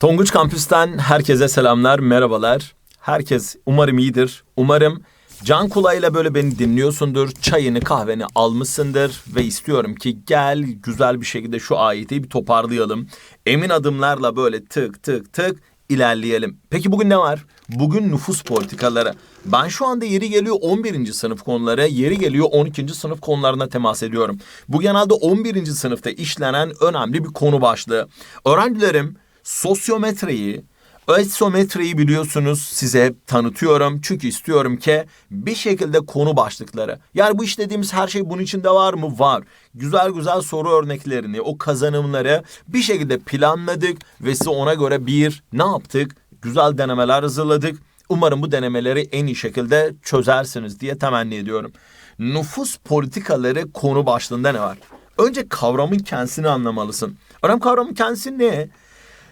Tonguç Kampüs'ten herkese selamlar, merhabalar. Herkes umarım iyidir. Umarım can kulağıyla böyle beni dinliyorsundur. Çayını, kahveni almışsındır ve istiyorum ki gel güzel bir şekilde şu ayeti bir toparlayalım. Emin adımlarla böyle tık tık tık ilerleyelim. Peki bugün ne var? Bugün nüfus politikaları. Ben şu anda yeri geliyor 11. sınıf konuları, yeri geliyor 12. sınıf konularına temas ediyorum. Bu genelde 11. sınıfta işlenen önemli bir konu başlığı. Öğrencilerim sosyometreyi, Ölçometreyi biliyorsunuz size tanıtıyorum. Çünkü istiyorum ki bir şekilde konu başlıkları. Yani bu işlediğimiz her şey bunun içinde var mı? Var. Güzel güzel soru örneklerini, o kazanımları bir şekilde planladık ve size ona göre bir ne yaptık? Güzel denemeler hazırladık. Umarım bu denemeleri en iyi şekilde çözersiniz diye temenni ediyorum. Nüfus politikaları konu başlığında ne var? Önce kavramın kendisini anlamalısın. Önemli kavramın kendisi ne?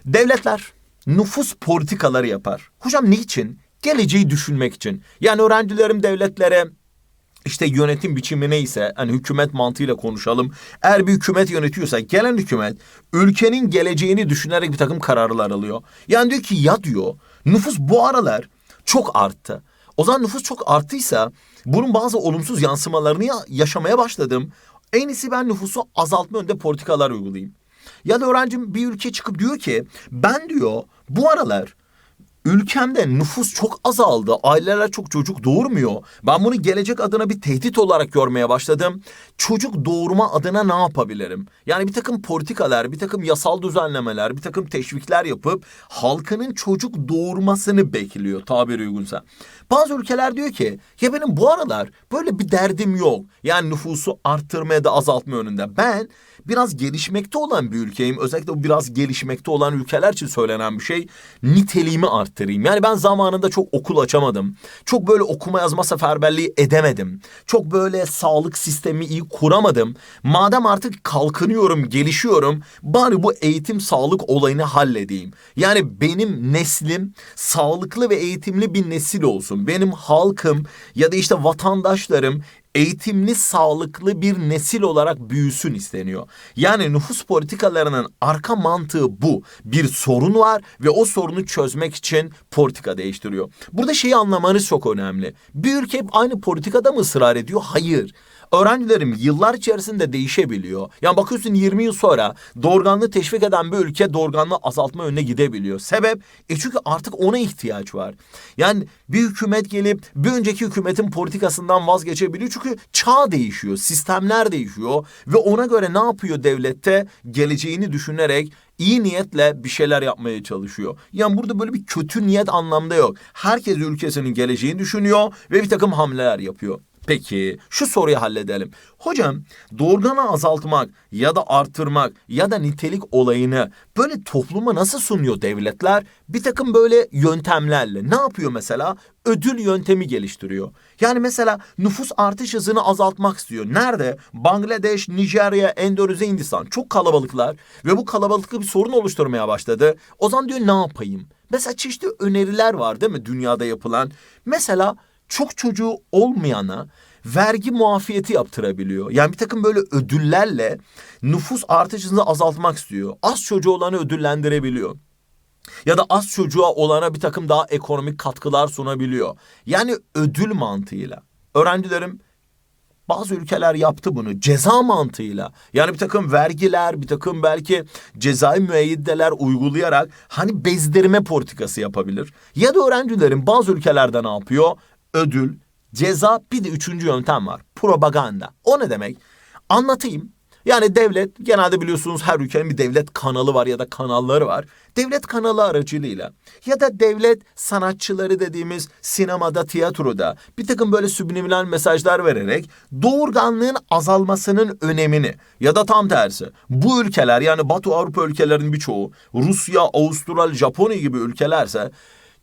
Devletler nüfus politikaları yapar. Hocam niçin? Geleceği düşünmek için. Yani öğrencilerim devletlere işte yönetim biçimi neyse hani hükümet mantığıyla konuşalım. Eğer bir hükümet yönetiyorsa gelen hükümet ülkenin geleceğini düşünerek bir takım kararlar alıyor. Yani diyor ki ya diyor nüfus bu aralar çok arttı. O zaman nüfus çok arttıysa bunun bazı olumsuz yansımalarını yaşamaya başladım. En iyisi ben nüfusu azaltma yönde politikalar uygulayayım. Ya da öğrencim bir ülke çıkıp diyor ki ben diyor bu aralar ülkemde nüfus çok azaldı. Aileler çok çocuk doğurmuyor. Ben bunu gelecek adına bir tehdit olarak görmeye başladım. Çocuk doğurma adına ne yapabilirim? Yani bir takım politikalar, bir takım yasal düzenlemeler, bir takım teşvikler yapıp halkının çocuk doğurmasını bekliyor tabiri uygunsa. Bazı ülkeler diyor ki ya benim bu aralar böyle bir derdim yok. Yani nüfusu arttırma ya da azaltma yönünde. Ben biraz gelişmekte olan bir ülkeyim. Özellikle bu biraz gelişmekte olan ülkeler için söylenen bir şey. Niteliğimi arttırayım. Yani ben zamanında çok okul açamadım. Çok böyle okuma yazma seferberliği edemedim. Çok böyle sağlık sistemi iyi kuramadım. Madem artık kalkınıyorum, gelişiyorum, bari bu eğitim sağlık olayını halledeyim. Yani benim neslim sağlıklı ve eğitimli bir nesil olsun. Benim halkım ya da işte vatandaşlarım eğitimli, sağlıklı bir nesil olarak büyüsün isteniyor. Yani nüfus politikalarının arka mantığı bu. Bir sorun var ve o sorunu çözmek için politika değiştiriyor. Burada şeyi anlamanız çok önemli. Bir ülke hep aynı politikada mı ısrar ediyor? Hayır. Öğrencilerim yıllar içerisinde değişebiliyor. Yani bakıyorsun 20 yıl sonra doğurganlığı teşvik eden bir ülke doğurganlığı azaltma önüne gidebiliyor. Sebep? E çünkü artık ona ihtiyaç var. Yani bir hükümet gelip bir önceki hükümetin politikasından vazgeçebiliyor. Çünkü çağ değişiyor, sistemler değişiyor ve ona göre ne yapıyor devlette? Geleceğini düşünerek iyi niyetle bir şeyler yapmaya çalışıyor. Yani burada böyle bir kötü niyet anlamda yok. Herkes ülkesinin geleceğini düşünüyor ve bir takım hamleler yapıyor. Peki şu soruyu halledelim. Hocam doğurganı azaltmak ya da arttırmak ya da nitelik olayını böyle topluma nasıl sunuyor devletler? Bir takım böyle yöntemlerle. Ne yapıyor mesela? Ödül yöntemi geliştiriyor. Yani mesela nüfus artış hızını azaltmak istiyor. Nerede? Bangladeş, Nijerya, Endonezya, Hindistan. Çok kalabalıklar ve bu kalabalıklı bir sorun oluşturmaya başladı. O zaman diyor ne yapayım? Mesela çeşitli öneriler var değil mi dünyada yapılan? Mesela çok çocuğu olmayana vergi muafiyeti yaptırabiliyor. Yani bir takım böyle ödüllerle nüfus artış hızını azaltmak istiyor. Az çocuğu olanı ödüllendirebiliyor. Ya da az çocuğa olana bir takım daha ekonomik katkılar sunabiliyor. Yani ödül mantığıyla. Öğrencilerim bazı ülkeler yaptı bunu ceza mantığıyla. Yani bir takım vergiler, bir takım belki cezai müeyyideler uygulayarak hani bezdirme politikası yapabilir. Ya da öğrencilerin bazı ülkelerde ne yapıyor? Ödül, ceza bir de üçüncü yöntem var. Propaganda. O ne demek? Anlatayım. Yani devlet genelde biliyorsunuz her ülkenin bir devlet kanalı var ya da kanalları var. Devlet kanalı aracılığıyla ya da devlet sanatçıları dediğimiz sinemada, tiyatroda bir takım böyle subliminal mesajlar vererek doğurganlığın azalmasının önemini ya da tam tersi bu ülkeler yani Batı Avrupa ülkelerinin birçoğu Rusya, Avustralya, Japonya gibi ülkelerse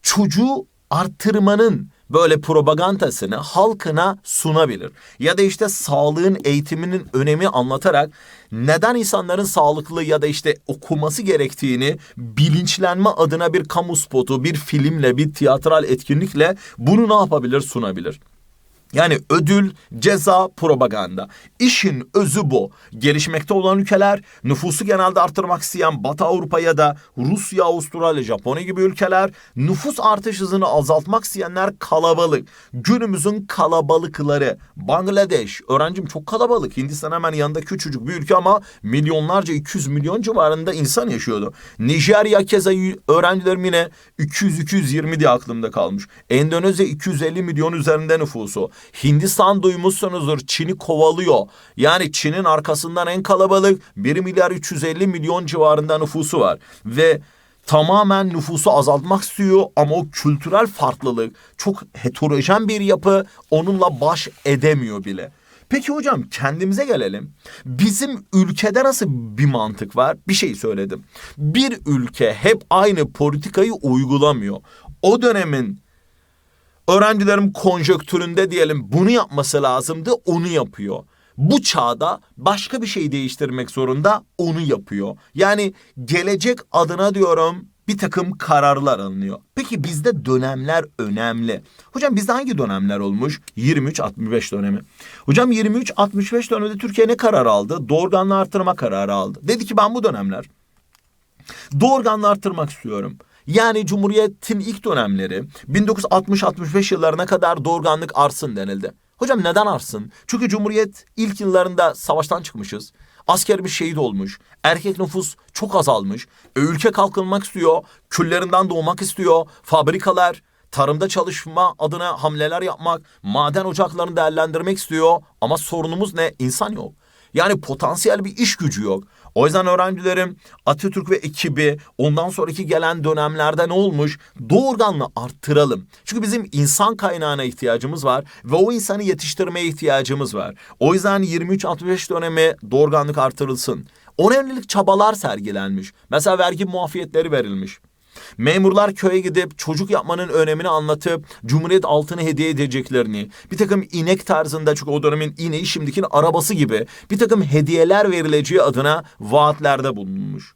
çocuğu arttırmanın böyle propagandasını halkına sunabilir. Ya da işte sağlığın eğitiminin önemi anlatarak neden insanların sağlıklı ya da işte okuması gerektiğini bilinçlenme adına bir kamu spotu, bir filmle, bir tiyatral etkinlikle bunu ne yapabilir sunabilir. Yani ödül, ceza, propaganda. İşin özü bu. Gelişmekte olan ülkeler nüfusu genelde artırmak isteyen Batı Avrupa ya da Rusya, Avustralya, Japonya gibi ülkeler nüfus artış hızını azaltmak isteyenler kalabalık. Günümüzün kalabalıkları. Bangladeş, öğrencim çok kalabalık. Hindistan hemen yanında küçücük bir ülke ama milyonlarca 200 milyon civarında insan yaşıyordu. Nijerya keza öğrencilerim yine 200-220 diye aklımda kalmış. Endonezya 250 milyon üzerinde nüfusu. Hindistan duymuşsunuzdur Çin'i kovalıyor. Yani Çin'in arkasından en kalabalık 1 milyar 350 milyon civarında nüfusu var. Ve tamamen nüfusu azaltmak istiyor ama o kültürel farklılık çok heterojen bir yapı onunla baş edemiyor bile. Peki hocam kendimize gelelim. Bizim ülkede nasıl bir mantık var? Bir şey söyledim. Bir ülke hep aynı politikayı uygulamıyor. O dönemin öğrencilerim konjöktüründe diyelim bunu yapması lazımdı onu yapıyor. Bu çağda başka bir şey değiştirmek zorunda onu yapıyor. Yani gelecek adına diyorum bir takım kararlar alınıyor. Peki bizde dönemler önemli. Hocam bizde hangi dönemler olmuş? 23-65 dönemi. Hocam 23-65 döneminde Türkiye ne karar aldı? Doğurganlığı artırma kararı aldı. Dedi ki ben bu dönemler doğurganlığı artırmak istiyorum. Yani Cumhuriyet'in ilk dönemleri 1960-65 yıllarına kadar doğurganlık arsın denildi. Hocam neden arsın? Çünkü Cumhuriyet ilk yıllarında savaştan çıkmışız. Askerimiz şehit olmuş. Erkek nüfus çok azalmış. Ülke kalkınmak istiyor. Küllerinden doğmak istiyor. Fabrikalar, tarımda çalışma adına hamleler yapmak, maden ocaklarını değerlendirmek istiyor. Ama sorunumuz ne? İnsan yok. Yani potansiyel bir iş gücü yok. O yüzden öğrencilerim Atatürk ve ekibi ondan sonraki gelen dönemlerde ne olmuş? Doğurganlığı arttıralım. Çünkü bizim insan kaynağına ihtiyacımız var ve o insanı yetiştirmeye ihtiyacımız var. O yüzden 23-65 dönemi doğurganlık artırılsın. O yönelik çabalar sergilenmiş. Mesela vergi muafiyetleri verilmiş. Memurlar köye gidip çocuk yapmanın önemini anlatıp Cumhuriyet altını hediye edeceklerini, bir takım inek tarzında çünkü o dönemin ineği şimdikinin arabası gibi bir takım hediyeler verileceği adına vaatlerde bulunmuş.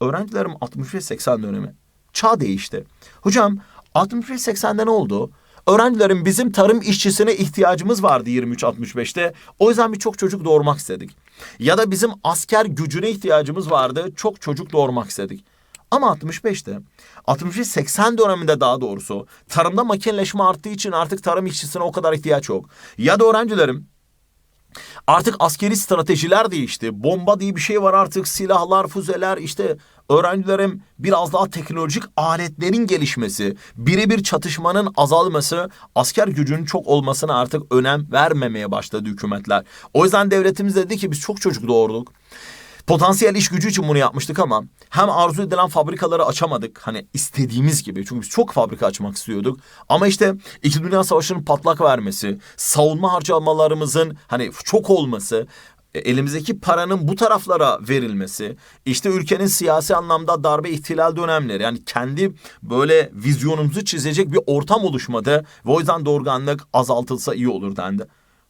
Öğrencilerim 60 ve 80 dönemi. Çağ değişti. Hocam 60 ve 80'de ne oldu? Öğrencilerim bizim tarım işçisine ihtiyacımız vardı 23-65'te. O yüzden birçok çocuk doğurmak istedik. Ya da bizim asker gücüne ihtiyacımız vardı. Çok çocuk doğurmak istedik. Ama 65'te, 65-80 döneminde daha doğrusu tarımda makineleşme arttığı için artık tarım işçisine o kadar ihtiyaç yok. Ya da öğrencilerim Artık askeri stratejiler değişti. Bomba diye bir şey var artık. Silahlar, füzeler işte öğrencilerim biraz daha teknolojik aletlerin gelişmesi, birebir çatışmanın azalması, asker gücünün çok olmasına artık önem vermemeye başladı hükümetler. O yüzden devletimiz dedi ki biz çok çocuk doğurduk. Potansiyel iş gücü için bunu yapmıştık ama hem arzu edilen fabrikaları açamadık. Hani istediğimiz gibi. Çünkü biz çok fabrika açmak istiyorduk. Ama işte İkinci Dünya Savaşı'nın patlak vermesi, savunma harcamalarımızın hani çok olması, e, elimizdeki paranın bu taraflara verilmesi, işte ülkenin siyasi anlamda darbe ihtilal dönemleri yani kendi böyle vizyonumuzu çizecek bir ortam oluşmadı ve o yüzden doğurganlık azaltılsa iyi olur dendi.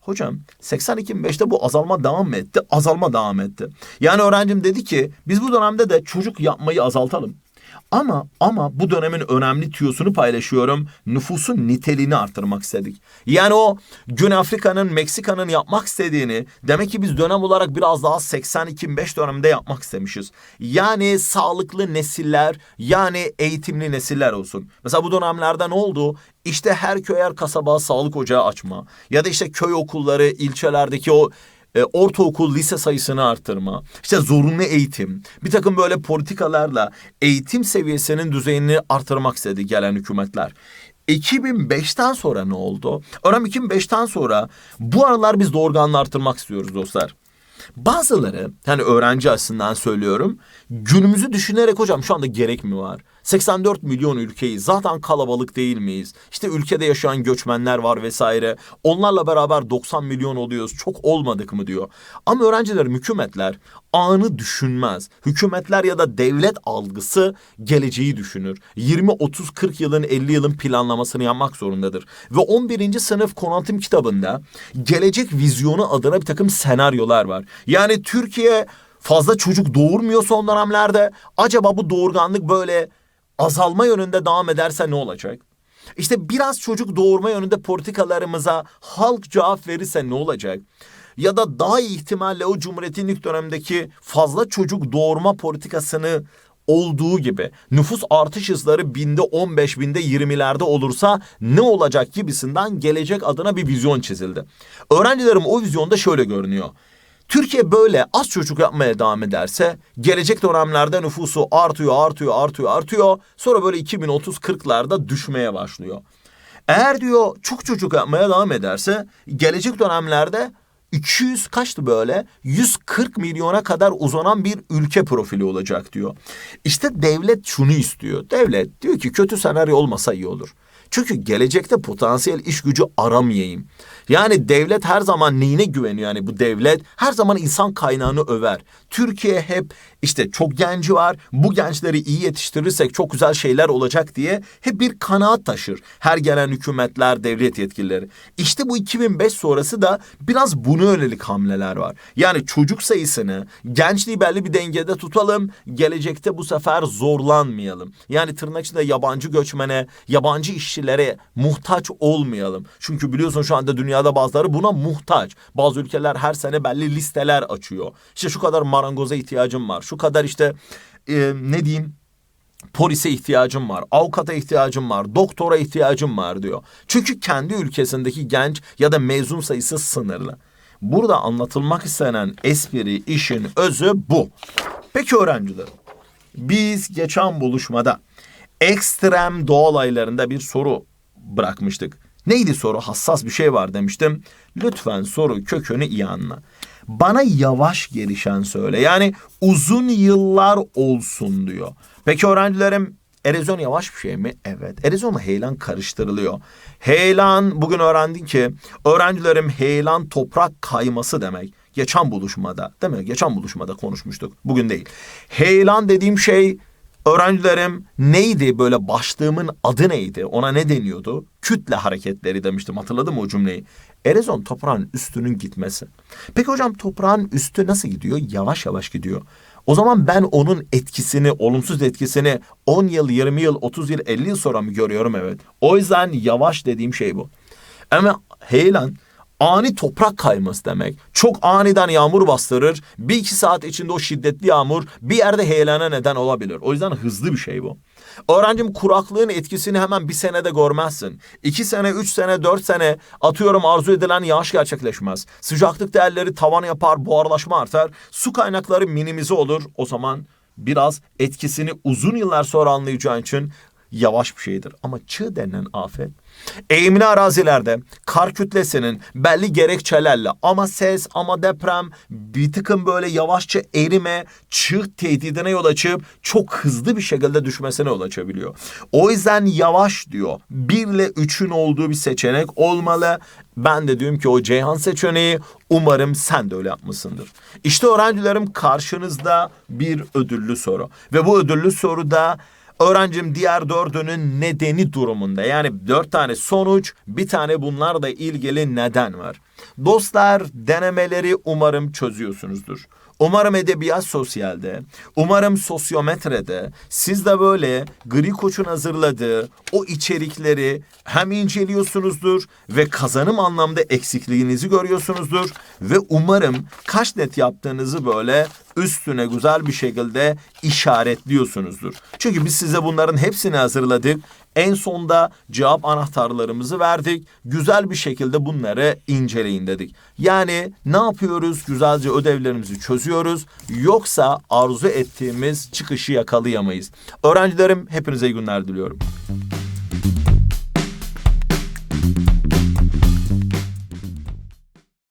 Hocam 82-25'te bu azalma devam etti. Azalma devam etti. Yani öğrencim dedi ki biz bu dönemde de çocuk yapmayı azaltalım. Ama ama bu dönemin önemli tüyosunu paylaşıyorum. Nüfusun niteliğini artırmak istedik. Yani o Gün Afrika'nın, Meksika'nın yapmak istediğini demek ki biz dönem olarak biraz daha 80-25 döneminde yapmak istemişiz. Yani sağlıklı nesiller, yani eğitimli nesiller olsun. Mesela bu dönemlerde ne oldu? İşte her köy her kasaba sağlık ocağı açma ya da işte köy okulları, ilçelerdeki o e, ortaokul lise sayısını arttırma, işte zorunlu eğitim, bir takım böyle politikalarla eğitim seviyesinin düzeyini artırmak istedi gelen hükümetler. 2005'ten sonra ne oldu? Önemli 2005'ten sonra bu aralar biz doğurganlığı artırmak istiyoruz dostlar. Bazıları hani öğrenci açısından söylüyorum günümüzü düşünerek hocam şu anda gerek mi var? 84 milyon ülkeyi zaten kalabalık değil miyiz? İşte ülkede yaşayan göçmenler var vesaire. Onlarla beraber 90 milyon oluyoruz. Çok olmadık mı diyor. Ama öğrenciler, hükümetler anı düşünmez. Hükümetler ya da devlet algısı geleceği düşünür. 20, 30, 40 yılın 50 yılın planlamasını yapmak zorundadır. Ve 11. sınıf konantim kitabında gelecek vizyonu adına bir takım senaryolar var. Yani Türkiye fazla çocuk doğurmuyor son dönemlerde. Acaba bu doğurganlık böyle azalma yönünde devam ederse ne olacak? İşte biraz çocuk doğurma yönünde politikalarımıza halk cevap verirse ne olacak? Ya da daha iyi ihtimalle o Cumhuriyet'in ilk dönemdeki fazla çocuk doğurma politikasını olduğu gibi nüfus artış hızları binde 15 binde 20'lerde olursa ne olacak gibisinden gelecek adına bir vizyon çizildi. Öğrencilerim o vizyonda şöyle görünüyor. Türkiye böyle az çocuk yapmaya devam ederse gelecek dönemlerde nüfusu artıyor, artıyor, artıyor, artıyor. Sonra böyle 2030-40'larda düşmeye başlıyor. Eğer diyor çok çocuk yapmaya devam ederse gelecek dönemlerde 200 kaçtı böyle? 140 milyona kadar uzanan bir ülke profili olacak diyor. İşte devlet şunu istiyor. Devlet diyor ki kötü senaryo olmasa iyi olur. Çünkü gelecekte potansiyel iş gücü aramayayım. Yani devlet her zaman neyine güveniyor? Yani bu devlet her zaman insan kaynağını över. Türkiye hep işte çok genci var. Bu gençleri iyi yetiştirirsek çok güzel şeyler olacak diye hep bir kanaat taşır. Her gelen hükümetler, devlet yetkilileri. İşte bu 2005 sonrası da biraz buna yönelik hamleler var. Yani çocuk sayısını, gençliği belli bir dengede tutalım. Gelecekte bu sefer zorlanmayalım. Yani tırnak içinde yabancı göçmene, yabancı işçilere muhtaç olmayalım. Çünkü biliyorsun şu anda dünyada bazıları buna muhtaç. Bazı ülkeler her sene belli listeler açıyor. İşte şu kadar marangoza ihtiyacım var. Şu kadar işte e, ne diyeyim polise ihtiyacım var, avukata ihtiyacım var, doktora ihtiyacım var diyor. Çünkü kendi ülkesindeki genç ya da mezun sayısı sınırlı. Burada anlatılmak istenen espri, işin özü bu. Peki öğrenciler, biz geçen buluşmada ekstrem doğa olaylarında bir soru bırakmıştık. Neydi soru? Hassas bir şey var demiştim. Lütfen soru kökünü iyi anla. Bana yavaş gelişen söyle. Yani uzun yıllar olsun diyor. Peki öğrencilerim erozyon yavaş bir şey mi? Evet. Erozyonla heyelan karıştırılıyor. Heyelan bugün öğrendin ki öğrencilerim heyelan toprak kayması demek. Geçen buluşmada değil mi? Geçen buluşmada konuşmuştuk. Bugün değil. Heyelan dediğim şey öğrencilerim neydi böyle başlığımın adı neydi? Ona ne deniyordu? Kütle hareketleri demiştim. Hatırladın mı o cümleyi? Erozyon toprağın üstünün gitmesi. Peki hocam toprağın üstü nasıl gidiyor? Yavaş yavaş gidiyor. O zaman ben onun etkisini, olumsuz etkisini 10 yıl, 20 yıl, 30 yıl, 50 yıl sonra mı görüyorum? Evet. O yüzden yavaş dediğim şey bu. Ama heyelan ani toprak kayması demek. Çok aniden yağmur bastırır. Bir iki saat içinde o şiddetli yağmur bir yerde heyelana neden olabilir. O yüzden hızlı bir şey bu. Öğrencim kuraklığın etkisini hemen bir senede görmezsin. İki sene, üç sene, dört sene atıyorum arzu edilen yağış gerçekleşmez. Sıcaklık değerleri tavan yapar, buharlaşma artar. Su kaynakları minimize olur. O zaman biraz etkisini uzun yıllar sonra anlayacağın için yavaş bir şeydir. Ama çığ denen afet eğimli arazilerde kar kütlesinin belli gerekçelerle ama ses ama deprem bir tıkım böyle yavaşça erime çığ tehdidine yol açıp çok hızlı bir şekilde düşmesine yol açabiliyor. O yüzden yavaş diyor. Bir ile üçün olduğu bir seçenek olmalı. Ben de diyorum ki o Ceyhan seçeneği umarım sen de öyle yapmışsındır. İşte öğrencilerim karşınızda bir ödüllü soru. Ve bu ödüllü soruda Öğrencim diğer dördünün nedeni durumunda. Yani dört tane sonuç, bir tane bunlarla ilgili neden var. Dostlar denemeleri umarım çözüyorsunuzdur. Umarım edebiyat sosyalde, umarım sosyometrede siz de böyle Gri Koç'un hazırladığı o içerikleri hem inceliyorsunuzdur ve kazanım anlamda eksikliğinizi görüyorsunuzdur ve umarım kaç net yaptığınızı böyle üstüne güzel bir şekilde işaretliyorsunuzdur. Çünkü biz size bunların hepsini hazırladık. En sonda cevap anahtarlarımızı verdik. Güzel bir şekilde bunları inceleyin dedik. Yani ne yapıyoruz? Güzelce ödevlerimizi çözüyoruz. Yoksa arzu ettiğimiz çıkışı yakalayamayız. Öğrencilerim hepinize iyi günler diliyorum.